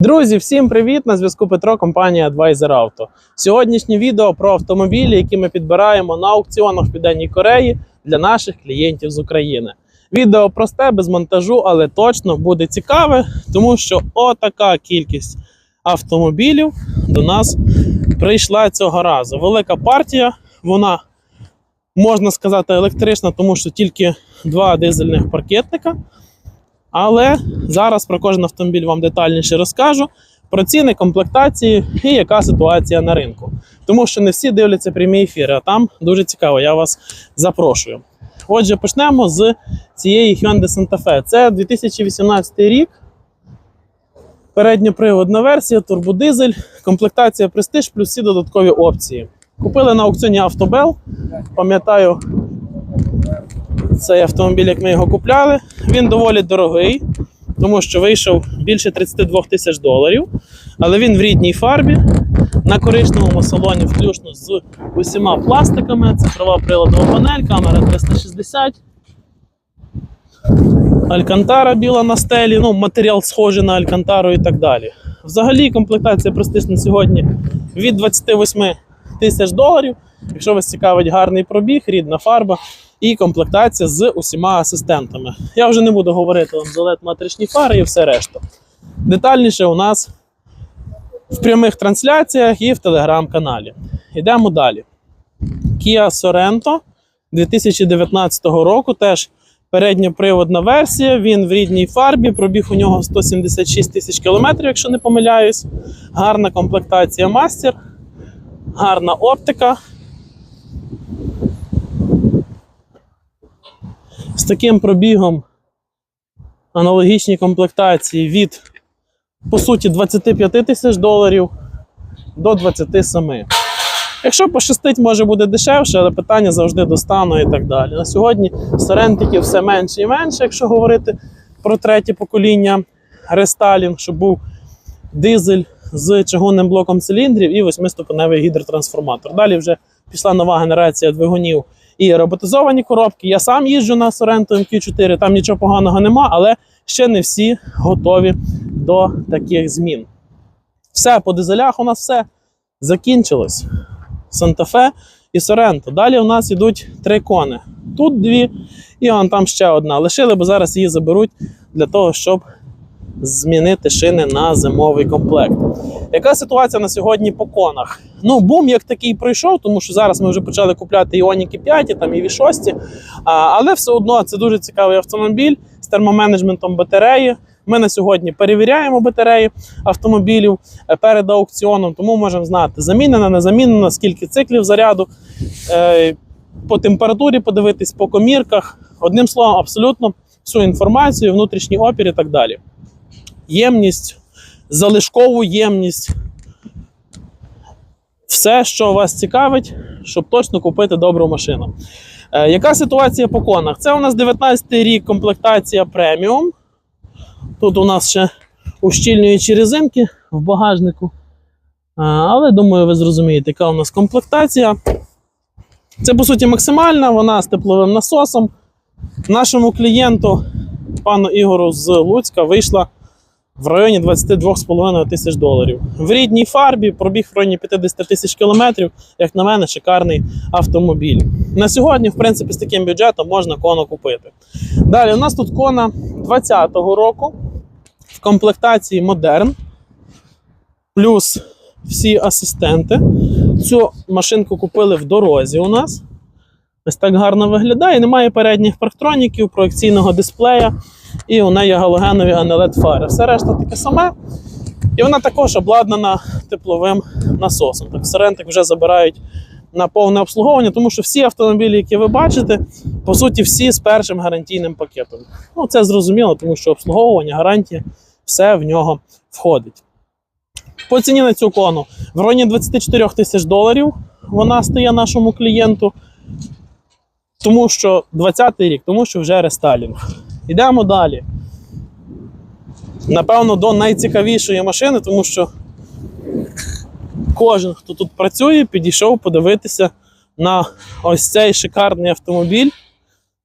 Друзі, всім привіт! На зв'язку Петро, компанія Advisor Auto. Сьогоднішнє відео про автомобілі, які ми підбираємо на аукціонах в Південній Кореї для наших клієнтів з України. Відео просте, без монтажу, але точно буде цікаве, тому що отака кількість автомобілів до нас прийшла цього разу. Велика партія, вона можна сказати електрична, тому що тільки два дизельних паркетника. Але зараз про кожен автомобіль вам детальніше розкажу про ціни, комплектації і яка ситуація на ринку. Тому що не всі дивляться прямі ефіри, а там дуже цікаво, я вас запрошую. Отже, почнемо з цієї Hyundai Santa Fe. Це 2018 рік. Передньоприводна версія, турбодизель, комплектація Prestige плюс всі додаткові опції. Купили на аукціоні Автобел. Пам'ятаю, цей автомобіль, як ми його купляли. Він доволі дорогий, тому що вийшов більше 32 тисяч доларів. Але він в рідній фарбі, на коричневому салоні, включно з усіма пластиками. Цифрова приладова панель, камера 360. Алькантара біла на стелі, ну, матеріал схожий на Алькантару і так далі. Взагалі, комплектація Prestige на сьогодні від 28 тисяч доларів. Якщо вас цікавить гарний пробіг, рідна фарба і комплектація з усіма асистентами. Я вже не буду говорити вам за LED матричні фари і все решта. Детальніше у нас в прямих трансляціях і в телеграм-каналі. Йдемо далі. Kia Sorento 2019 року теж передньоприводна версія. Він в рідній фарбі, пробіг у нього 176 тисяч кілометрів, якщо не помиляюсь. Гарна комплектація мастер, гарна оптика. Таким пробігом аналогічні комплектації від, по суті, 25 тисяч доларів до 27. Якщо пощастить, може буде дешевше, але питання завжди до стану і так далі. На сьогодні сорентиків все менше і менше, якщо говорити про третє покоління рестайлінг, щоб був дизель з чугунним блоком циліндрів і восьмиступеневий гідротрансформатор. Далі вже пішла нова генерація двигунів і роботизовані коробки. Я сам їжджу на Sorento MQ4, там нічого поганого нема, але ще не всі готові до таких змін. Все, по дизелях у нас все закінчилось. Санта-Фе і Sorento. Далі у нас йдуть три кони. Тут дві, і вон там ще одна. Лишили, бо зараз її заберуть для того, щоб змінити шини на зимовий комплект. Яка ситуація на сьогодні по конах? Ну, бум як такий пройшов, тому що зараз ми вже почали купляти Іоніки 5, там і 6, а, але все одно це дуже цікавий автомобіль з термоменеджментом батареї. Ми на сьогодні перевіряємо батареї автомобілів е, перед аукціоном, тому можемо знати, замінена, не замінена, скільки циклів заряду, е, по температурі подивитись, по комірках. Одним словом, абсолютно всю інформацію, внутрішній опір і так далі. Ємність, залишкову ємність. Все, що вас цікавить, щоб точно купити добру машину. Е, яка ситуація по конах? Це у нас 19 рік комплектація преміум. Тут у нас ще ущільнюючі резинки в багажнику. А, але думаю, ви зрозумієте, яка у нас комплектація. Це, по суті, максимальна, вона з тепловим насосом. Нашому клієнту, пану Ігору з Луцька, вийшла в районі 22,5 тисяч доларів. В рідній фарбі пробіг в районі 50 тисяч кілометрів, як на мене, шикарний автомобіль. На сьогодні, в принципі, з таким бюджетом можна коно купити. Далі, у нас тут кона 2020 року в комплектації Modern, плюс всі асистенти. Цю машинку купили в дорозі у нас. Ось так гарно виглядає. Немає передніх парктроніків, проекційного дисплея, і у неї галогенові анелет фари. Все решта таке саме. І вона також обладнана тепловим насосом. Так, Сорентик вже забирають на повне обслуговування, тому що всі автомобілі, які ви бачите, по суті, всі з першим гарантійним пакетом. Ну, це зрозуміло, тому що обслуговування, гарантія, все в нього входить. По ціні на цю кону в районі 24 тисяч доларів вона стає нашому клієнту. Тому що 20-й рік, тому що вже рестайлінг. Йдемо далі. Напевно, до найцікавішої машини, тому що кожен, хто тут працює, підійшов подивитися на ось цей шикарний автомобіль.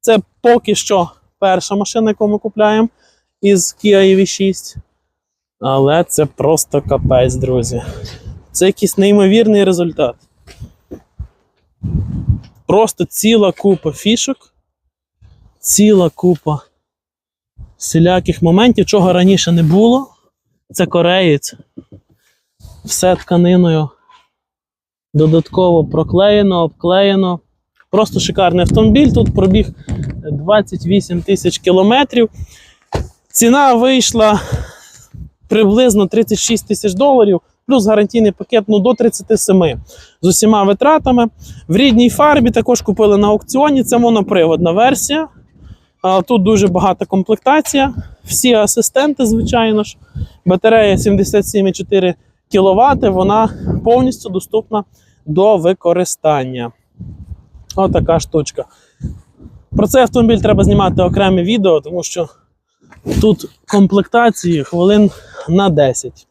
Це поки що перша машина, яку ми купляємо із Kia EV6. Але це просто капець, друзі. Це якийсь неймовірний результат. Просто ціла купа фішок, ціла купа всіляких моментів, чого раніше не було. Це кореєць. Все тканиною додатково проклеєно, обклеєно. Просто шикарний автомобіль. Тут пробіг 28 тисяч кілометрів. Ціна вийшла приблизно 36 тисяч доларів, плюс гарантійний пакет ну, до 37 з усіма витратами. В рідній фарбі також купили на аукціоні. Це моноприводна версія. Тут дуже багата комплектація. Всі асистенти, звичайно ж. Батарея 77,4 кВт, вона повністю доступна до використання. Отака штучка. Про цей автомобіль треба знімати окреме відео, тому що тут комплектації хвилин на 10.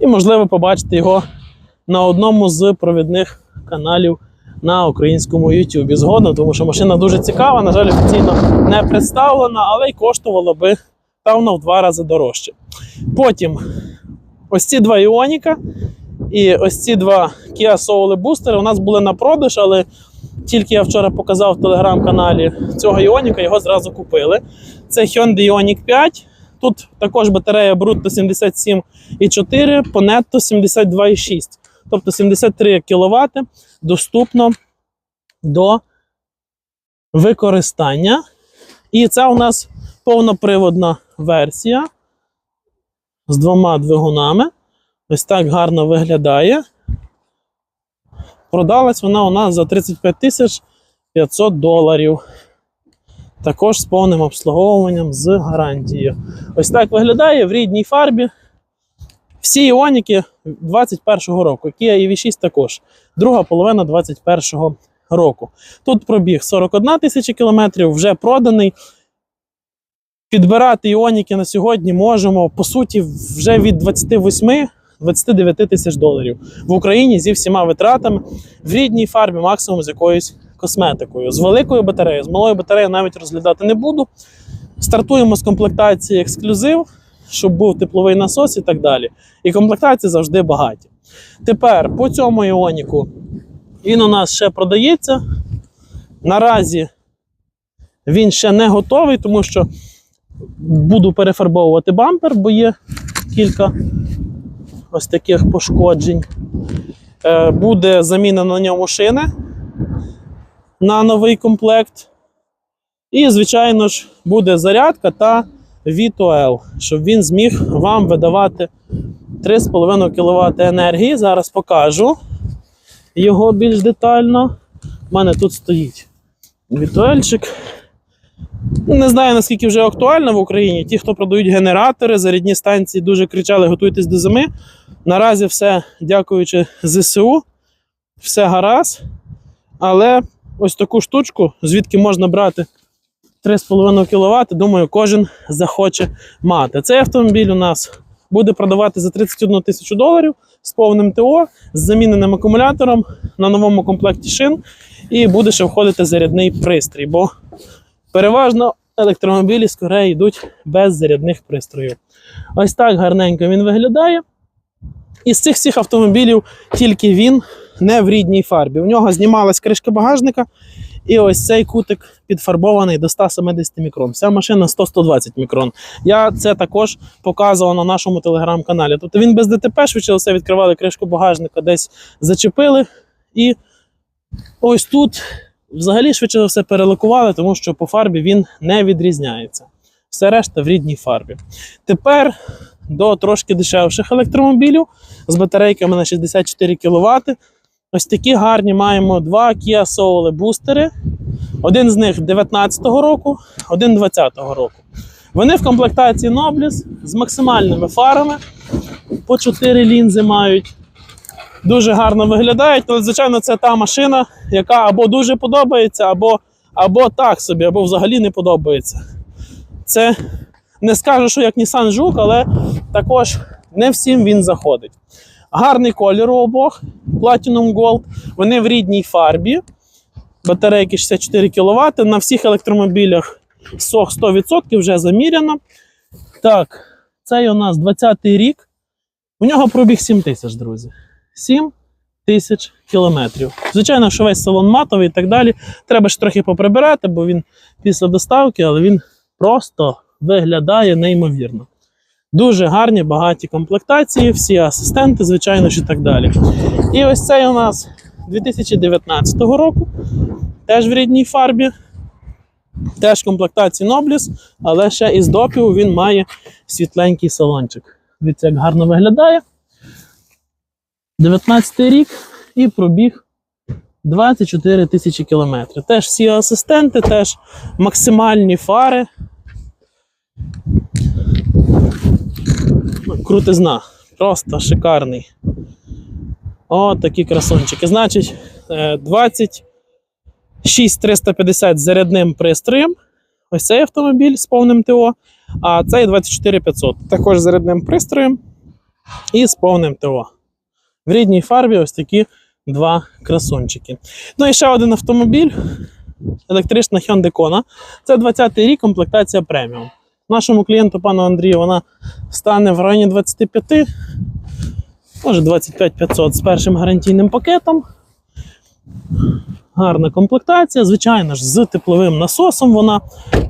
І, можливо, побачити його на одному з провідних каналів на українському YouTube. Згодом, тому що машина дуже цікава, на жаль, офіційно не представлена, але й коштувала би певно в два рази дорожче. Потім ось ці два Іоніка і ось ці два Kia Soul Booster у нас були на продаж, але тільки я вчора показав в телеграм-каналі цього Іоніка, його зразу купили. Це Hyundai Ioniq 5. Тут також батарея Brutto 77,4, по Netto 72,6. Тобто 73 кВт доступно до використання. І це у нас повноприводна версія з двома двигунами. Ось так гарно виглядає. Продалась вона у нас за 35 тисяч 500 доларів. Також з повним обслуговуванням з гарантією. Ось так виглядає в рідній фарбі. Всі іоніки 21-го року. Kia EV6 також. Друга половина 21-го року. Тут пробіг 41 тисяча кілометрів, вже проданий. Підбирати іоніки на сьогодні можемо, по суті, вже від 28 29 тисяч доларів в Україні зі всіма витратами в рідній фарбі, максимум з якоюсь косметикою. З великою батареєю, з малою батареєю навіть розглядати не буду. Стартуємо з комплектації ексклюзив, щоб був тепловий насос і так далі. І комплектації завжди багаті. Тепер по цьому іоніку він у нас ще продається. Наразі він ще не готовий, тому що буду перефарбовувати бампер, бо є кілька ось таких пошкоджень. Е, Буде заміна на ньому шини на новий комплект. І, звичайно ж, буде зарядка та VTOL, щоб він зміг вам видавати 3,5 кВт енергії. Зараз покажу його більш детально. У мене тут стоїть VTOL-чик. Не знаю, наскільки вже актуально в Україні. Ті, хто продають генератори, зарядні станції дуже кричали, готуйтесь до зими. Наразі все, дякуючи ЗСУ, все гаразд. Але ось таку штучку, звідки можна брати 3,5 кВт, думаю, кожен захоче мати. Цей автомобіль у нас буде продавати за 31 тисячу доларів з повним ТО, з заміненим акумулятором на новому комплекті шин, і буде ще входити зарядний пристрій. Бо переважно електромобілі з йдуть без зарядних пристроїв. Ось так гарненько він виглядає. Із цих всіх автомобілів тільки він не в рідній фарбі. У нього знімалась кришка багажника, і ось цей кутик підфарбований до 170 мікрон. Вся машина 100-120 мікрон. Я це також показував на нашому телеграм-каналі. Тобто він без ДТП, швидше все відкривали кришку багажника, десь зачепили. І ось тут взагалі швидше за все перелакували, тому що по фарбі він не відрізняється. Все решта в рідній фарбі. Тепер до трошки дешевших електромобілів з батарейками на 64 кВт. Ось такі гарні маємо два Kia Soul бустери. Один з них 19-го року, один 20-го року. Вони в комплектації Nobles з максимальними фарами. По 4 лінзи мають. Дуже гарно виглядають, але, звичайно, це та машина, яка або дуже подобається, або, або так собі, або взагалі не подобається. Це не скажу, що як Nissan Juke, але також не всім він заходить. Гарний колір у обох Platinum Gold. Вони в рідній фарбі. Батарейки 64 кВт. На всіх електромобілях сох 100% вже заміряно. Так, Цей у нас 20-й рік. У нього пробіг 7 тисяч, друзі. 7 тисяч кілометрів. Звичайно, що весь салон матовий і так далі. Треба ж трохи поприбирати, бо він після доставки, але він просто виглядає неймовірно. Дуже гарні, багаті комплектації, всі асистенти, звичайно ж і так далі. І ось цей у нас 2019 року, теж в рідній фарбі. Теж комплектації Nobliss, але ще із допів він має світленький салончик. Дивіться, як гарно виглядає. 19 рік і пробіг 24 тисячі кілометрів. Теж всі асистенти, теж максимальні фари. Крутизна. Просто шикарний. О, такі красончики. Значить, е, 26 350 з зарядним пристроєм. Ось цей автомобіль з повним ТО. А цей 24500. Також з зарядним пристроєм і з повним ТО. В рідній фарбі ось такі два красунчики. Ну і ще один автомобіль. Електрична Hyundai Kona. Це 20-й рік, комплектація преміум. Нашому клієнту, пану Андрію, вона стане в районі 25, може 25 500 з першим гарантійним пакетом. Гарна комплектація, звичайно ж, з тепловим насосом вона.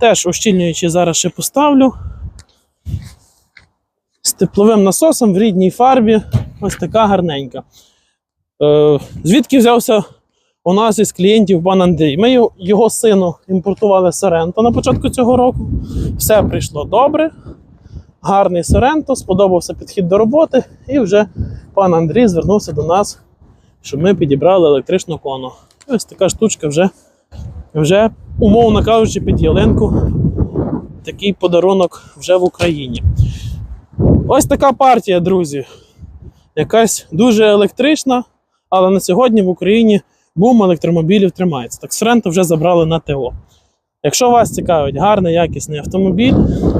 Теж ущільнюючи зараз ще поставлю. З тепловим насосом в рідній фарбі. Ось така гарненька. Е, звідки взявся у нас із клієнтів пан Андрій? Ми його- сину імпортували Соренто на початку цього року. Все прийшло добре. Гарний Соренто, сподобався підхід до роботи, і вже пан Андрій звернувся до нас, щоб ми підібрали електричну кону. Ось така штучка вже, вже умовно кажучи, під ялинку. Такий подарунок вже в Україні. Ось така партія, друзі. Якась дуже електрична, але на сьогодні в Україні бум електромобілів тримається. Так, Соренто вже забрали на ТО. Якщо вас цікавить гарний, якісний автомобіль,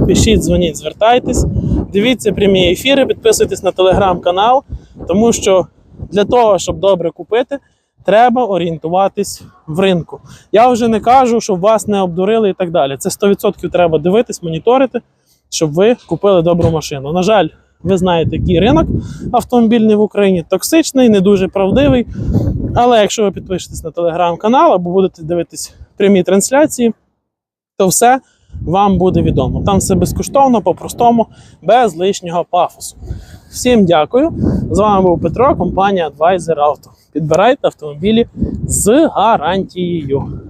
пишіть, дзвоніть, звертайтесь, дивіться прямі ефіри, підписуйтесь на телеграм-канал, тому що для того, щоб добре купити, треба орієнтуватись в ринку. Я вже не кажу, щоб вас не обдурили і так далі. Це 100% треба дивитись, моніторити, щоб ви купили добру машину. На жаль, ви знаєте, який ринок автомобільний в Україні токсичний, не дуже правдивий. Але якщо ви підпишетесь на телеграм-канал або будете дивитись прямі трансляції, то все вам буде відомо. Там все безкоштовно, по-простому, без лишнього пафосу. Всім дякую. З вами був Петро, компанія Advisor Auto. Підбирайте автомобілі з гарантією.